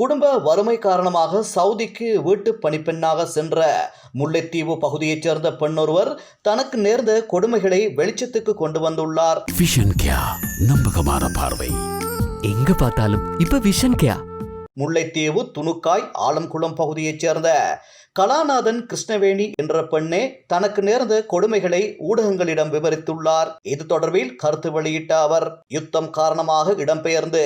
குடும்ப வறுமை காரணமாக சவுதிக்கு வீட்டு பணிப்பெண்ணாக சென்ற முல்லைத்தீவு பகுதியைச் சேர்ந்த பெண்ணொருவர் தனக்கு நேர்ந்த கொடுமைகளை வெளிச்சத்துக்கு கொண்டு வந்துள்ளார். விஷன் கியா நம்பகமான பார்வை. எங்க பார்த்தாலும் இப்ப விஷன் கேயா முல்லைத்தீவு துணுக்காய் ஆலம்குளம் பகுதியைச் சேர்ந்த கலாநாதன் கிருஷ்ணவேணி என்ற பெண்ணே தனக்கு நேர்ந்த கொடுமைகளை ஊடகங்களிடம் விவரித்துள்ளார். இது தொடர்பில் கருத்து வெளியிட்ட அவர் யுத்தம் காரணமாக இடம்பெயர்ந்து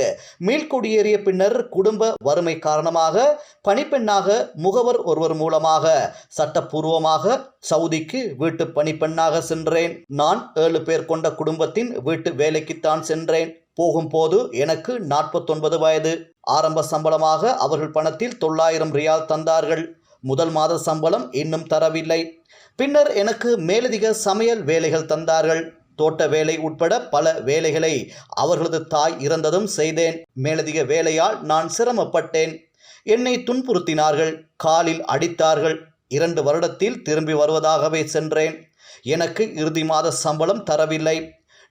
மீள்குடியேறிய பின்னர் குடும்ப வறுமை காரணமாக பணிப்பெண்ணாக முகவர் ஒருவர் மூலமாக சட்டப்பூர்வமாக சவுதிக்கு வீட்டு பணிப்பெண்ணாக சென்றேன். நான் ஏழு பேர் கொண்ட குடும்பத்தின் வீட்டு வேலைக்குத்தான் சென்றேன். போகும்போது எனக்கு நாற்பத்தொன்பது வயது. ஆரம்ப சம்பளமாக அவர்கள் பணத்தில் தொள்ளாயிரம் ரியால் தந்தார்கள். முதல் மாத சம்பளம் இன்னும் தரவில்லை. பின்னர் எனக்கு மேலதிக சமையல் வேலைகள் தந்தார்கள். தோட்ட வேலை உட்பட பல வேலைகளை அவர்களது தாய் இறந்ததும் செய்தேன். மேலதிக வேலையால் நான் சிரமப்பட்டேன். என்னை துன்புறுத்தினார்கள். காலில் அடித்தார்கள். இரண்டு வருடத்தில் திரும்பி வருவதாகவே சென்றேன். எனக்கு இறுதி மாத சம்பளம் தரவில்லை.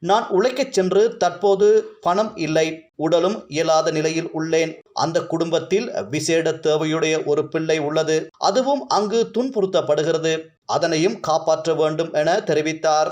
நான் உழைக்கச் சென்று தற்போது பணம் இல்லை உடலும் இயலாத நிலையில் உள்ளேன். அந்த குடும்பத்தில் விசேட தேவையுடைய ஒரு பிள்ளை உள்ளது. அதுவும் அங்கு துன்புறுத்தப்படுகிறது. அதனையும் காப்பாற்ற வேண்டும் என தெரிவித்தார்.